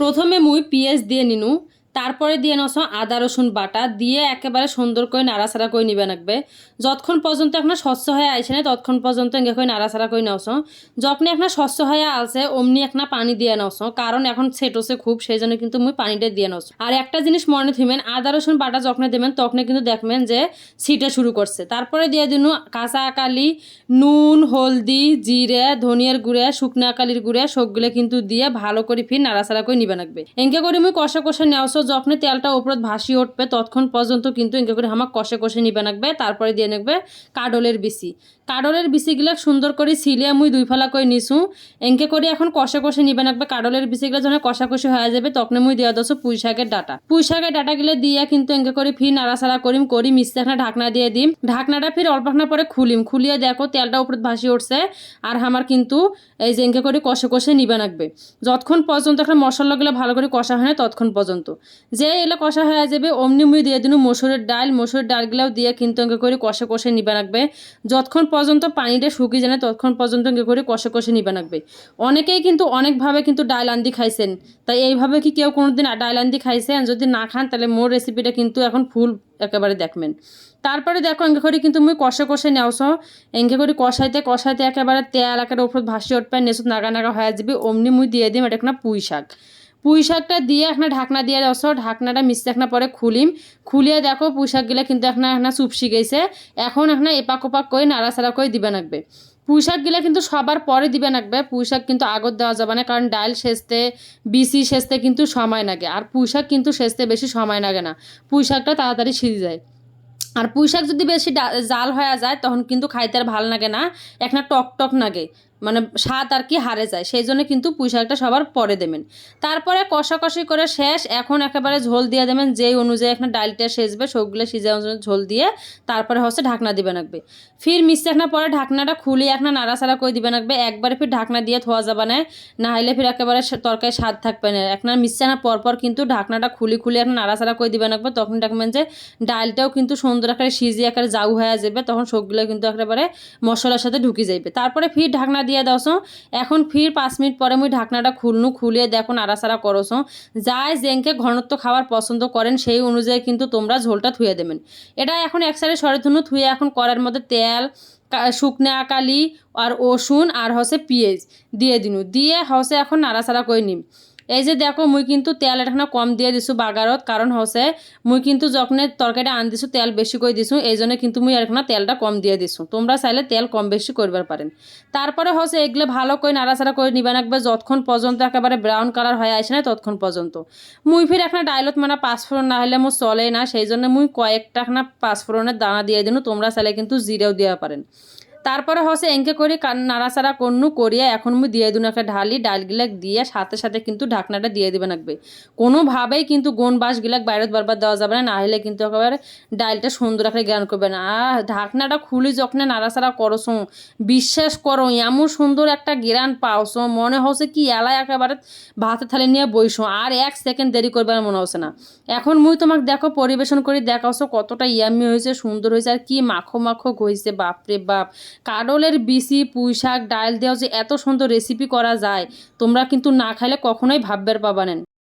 প্রথমে মুই পিঁয়াজ দিয়ে নিনু। তারপরে দিয়ে নস আদা, রসুন বাটা, দিয়ে একেবারে সুন্দর করে নাড়াচাড়া করে নিবে লাগবে যতক্ষণ পর্যন্ত এখন স্বচ্ছ হয়ে আইসে না, ততক্ষণ পর্যন্ত এঙ্গে করে নাড়াচাড়া করে নস যখন এখন স্বচ্ছ হয়ে আসে অমনি একটা পানি দিয়ে নস কারণ এখন ছেটোছে খুব সেই জন্য কিন্তু মুই পানিটা দিয়ে নস আর একটা জিনিস মনে থইবেন আদা, রসুন, বাটা যখন দেবেন, তখন কিন্তু দেখবেন যে ছিটা শুরু করছে। তারপরে দিয়ে দিন কাঁচা আকালি নুন, হলদি, জিরে, ধনিয়ার গুঁড়ে, শুকনো আকালির গুঁড়ে, সবগুলো কিন্তু দিয়ে ভালো করে ফির নাড়াচাড়া করে নিবে লাগবে এঙ্কে করে মুই কষা কষা নেওয়াছো যখন তেলটা উপর ভাসি উঠবে, ততক্ষণ পর্যন্ত কিন্তু এঙ্কে করে আমার কষে কষে নিবে লাগবে তারপরে দিয়ে নেবে কাডলের বিসি। কাডলের বিসিগুলো সুন্দর করে সিলিয়ে মুই দুই ফালা করে নিছু এঙ্কে করে এখন কষে কষে নিবে লাগবে কাডলের বিসিগুলো যখন কষা কষি হয়ে যাবে, তখন মুই দিয়ে দছো পুঁই শাকের ডাটা। পুঁই শাকের ডাটাগুলো দিয়ে কিন্তু এঙ্কে করে ফির নাড়াচাড়া করিম করি একটা ঢাকনা দিয়ে দিম। ঢাকনাটা ফির অল্প খানা পরে খুলিম, খুলিয়ে দেখো তেলটা উপর ভাসি উঠছে, আর আমার কিন্তু এই যে এঙ্কে করে কষে কষে নিবে লাগবে যতক্ষণ পর্যন্ত একটা মশলাগুলো ভালো করে কষা হয় না, ততক্ষণ পর্যন্ত। যে এগুলো কষা হয়ে যাবে, অমনি মুই দিয়ে দিন মসুরের ডাল, মসুরের ডালগুলাও দিয়ে কিন্তু এঙ্কে করে কষে কষে নিবে লাগবে। যতক্ষণ পর্যন্ত পানিটা শুকিয়ে যায় না, ততক্ষণ পর্যন্ত এঙ্কে করে কষে কষে নিবে লাগবে। অনেকেই কিন্তু অনেকভাবে কিন্তু ডাল আন্দি খাইছেন। তাই এইভাবে কি কেউ কোনোদিন ডাল আন্দি খাইছেন? যদি না খান, তাহলে মোর রেসিপিটা কিন্তু এখন ফুল একেবারে দেখবেন। তারপরে দেখো এঙ্কে করে কিন্তু মুই কষে কষে নেওছ এঙ্কে করে কষাইতে কষাইতে একেবারে তেল একেবারে উপর ভাসি উঠবে নেসুত নাগা নাগা হয়ে যাবে। অমনি মুই দিয়ে দিম এটা একটা পুঁই শাক। পুঁই শাকটা দিয়ে একটা ঢাকনা দিয়ে রস ঢাকনাটা মিশতে একটা পরে খুলিম। খুলিয়ে দেখো পুঁই শাকগুলো কিন্তু এখন একটা চুপসি গেছে এখন একটা এপাক ওপাক করে নাড়াচাড়া করে দিবে লাগবে পুঁই শাকগুলো কিন্তু সবার পরে দিবে লাগবে পুঁই শাক কিন্তু আগত দেওয়া যাবে না, কারণ ডাল সেচতে বিসি সেচতে কিন্তু সময় লাগে আর পুঁই শাক কিন্তু সেচতে বেশি সময় লাগে না। পুঁই শাকটা তাড়াতাড়ি সিজে যায়। আর পুঁই শাক যদি বেশি জাল হয়ে যায়, তখন কিন্তু খাইতে আর ভালো লাগে না। একটা টক টক লাগে মানে স্বাদ আর কি হারে যায়, সেই জন্য কিন্তু পুঁই শাকটা সবার পরে দেবেন। তারপরে কষাকষি করে শেষ, এখন একেবারে ঝোল দিয়ে দেবেন, যেই অনুযায়ী এখন ডালটা সেজবে, সবগুলো সিজে ঝোল দিয়ে তারপরে হচ্ছে ঢাকনা দিবে লাগবে ফির মিশতে একটা পরে ঢাকনাটা খুলিয়ে একটা নাড়াচাড়া করে দিবে লাগবে একবারে ফির ঢাকনা দিয়ে থোয়া যাবে না না হলে ফির একেবারে তরকারি স্বাদ থাকবে না। একটা মিশছে না পরপর কিন্তু ঢাকনাটা খুলি খুলি একটা নাড়াচাড়া করে দিবে লাগবে তখন দেখবেন যে ডালটাও কিন্তু সুন্দর আকারে সিজিয়ে আকারে জাউ হয়ে যাবে, তখন সবগুলো কিন্তু একেবারে মশলার সাথে ঢুকে যাইবে। তারপরে ফির ঢাকনা দিয়ে দশো এখন ফির পাঁচ মিনিট পরে মুই ঢাকনাটা খুলনু খুলে দেখো নাড়াচাড়া করছ যাই জেঙ্কে ঘনত্ব খাবার পছন্দ করেন, সেই অনুযায়ী কিন্তু তোমরা ঝোলটা থুয়ে দেবেন। এটা এখন এক সাইডে সরে ধুনু থুয়ে এখন করার মধ্যে তেল শুকনা আকালি আর রসুন আর হসে পিঁয়াজ দিয়ে দিনু। দিয়ে হসে এখন নাড়াচাড়া করে নিম। এই যে দেখো, মুই কিন্তু তেল এখানে কম দিয়ে দিছো বাগারত কারণ হচ্ছে মুই কিন্তু যখন তরকারিটা আন দিছো, তেল বেশি করে দিছো, এই জন্য কিন্তু মুই এখানে তেলটা কম দিয়ে দিছো। তোমরা চাইলে তেল কম বেশি করবার পারেন তারপরে হচ্ছে এগুলো ভালো করে নাড়াচাড়া করে নিবে রাখবে যতক্ষণ পর্যন্ত একেবারে ব্রাউন কালার হয়ে আসে না ততক্ষণ পর্যন্ত মুই ফির এখানে ডাইলত মানে পাঁচফোড়ন না হলে মোর চলে না, সেই জন্য মুই কয়েকটা এখানে পাঁচফোড়নের দানা দিয়ে দিনু, তোমরা চাইলে কিন্তু জিরেও দেওয়া পারেন তারপরে হচ্ছে এঁকে করে নাড়াচাড়া করনু, করিয়া এখন মুই দিয়ে দিন একটা ঢালি ডালগুলা দিয়ে সাথে সাথে কিন্তু ঢাকনাটা দিয়ে দিবে লাগবে কোনোভাবেই কিন্তু গোন বাঁশগুলাক বাইরে বারবার দেওয়া যাবে না না হলে কিন্তু একেবারে ডালটা সুন্দর একটা জ্ঞান করবে না। আর ঢাকনাটা খুলি যখন নাড়াচাড়া করছ বিশ্বাস করো, এমন সুন্দর একটা গিরান পাওছো মনে হচ্ছে কি এলাই একেবারে ভাতে থালি নিয়ে বইসো, আর এক সেকেন্ড দেরি করবে মনে হচ্ছে না। এখন মুই তোমাকে দেখো পরিবেশন করে দেখাওছো কতটা ইয়ামি হয়েছে সুন্দর হয়েছে আর কি মাখো মাখো হয়েছে বাপরে বাপ। কাডলের বিসি পুঁই শাক ডাল দেওয়া যে এত সুন্দর রেসিপি করা যায়, তোমরা কিন্তু না খাইলে কখনোই ভাববার পাবানেন